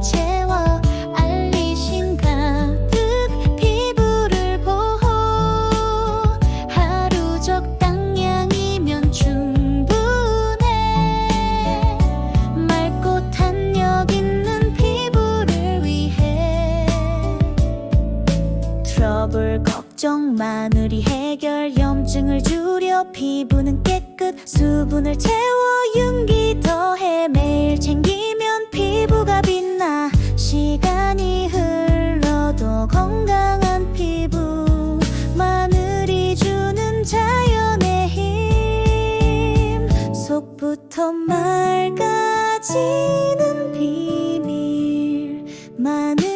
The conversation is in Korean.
채워 알리신 가득 피부를 보호 하루 적당량이면 충분해. 맑고 탄력 있는 피부를 위해 트러블 걱정 마늘이 해결 염증을 줄여 피부는 깨끗 수분을 채워 윤기 속부터 맑아지는 비밀 마늘